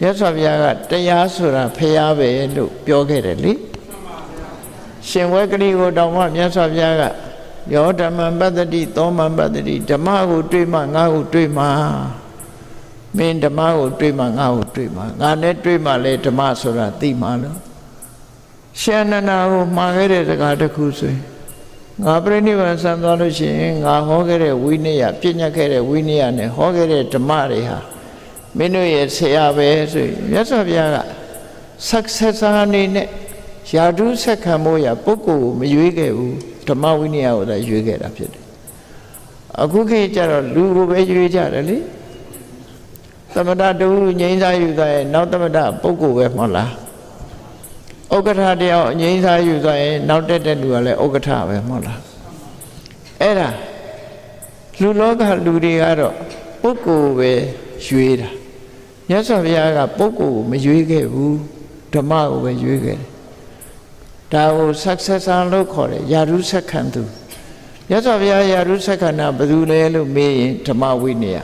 မြတ်စွာဘုရားကတရားဆိုတာဖျားပဲလို့ပြောခဲ့တယ်လေရှင်ဝဲကလေးကိုတောင်မှမြတ်စွာဘုရားကယောဓမ္မပတ္တိသောမပတ္တိဓမ္မကိုတွေးမှငါ့ကိုတွေးမှမင်းဓမ္မကိုတွေးမှငါ့ကိုတွေးမှငါနဲ့တွေးမှလဲဓမ္မဆိုတာသိမှလို့ရှင်နန္ဒာကိုမှားခဲ့တဲ့စကားတစ်ခုဆိုရင်ငါပြိဋိဘံဆံသွားလို့ရှိရင်ငါဟောခဲ့တဲ့ဝိနည်းပြညတ်ခဲ့တဲ့ဝိနည်းနဲ့ဟောခဲ့တဲ့ဓမ္မတွေဟာ မင်းတို့ရဲ့ဆရာပဲဆိုရင်မြတ်စွာဘုရားက successor အနေနဲ့ယာတုဆက်ခံဖို့ရပုဂ္ဂိုလ်ကိုမရွေးခဲ့ဘူးဓမ္မဝိနည်းကိုသာရွေးခဲ့တာဖြစ်တယ်အခုခေတ်ကျတော့လူကိုပဲရွေးကြတယ်လေသမထတူငြိမ်းစားယူသွားရင်နောက်သမထပုဂ္ဂိုလ်ပဲမဟုတ်လားဥက္ကဋ္ဌတယောက်ငြိမ်းစားယူသွားရင်နောက်တက်တဲ့လူကလည်းဥက္ကဋ္ဌပဲမဟုတ်လားအဲ့ဒါလူလောကလူတွေကတော့ပုဂ္ဂိုလ်ပဲရွေးတာ မြတ်စွာဘုရားကပုဂ္ဂိုလ်ကိုမရွေးခဲ့ဘူးဓမ္မကိုပဲရွေးခဲ့တယ်ဒါကို successor လို့ခေါ်တယ်ယာရုဆက်ခံသူမြတ်စွာဘုရားယာရုဆက်ခံတာဘယ်သူလဲလို့မေးရင်ဓမ္မဝိနည်း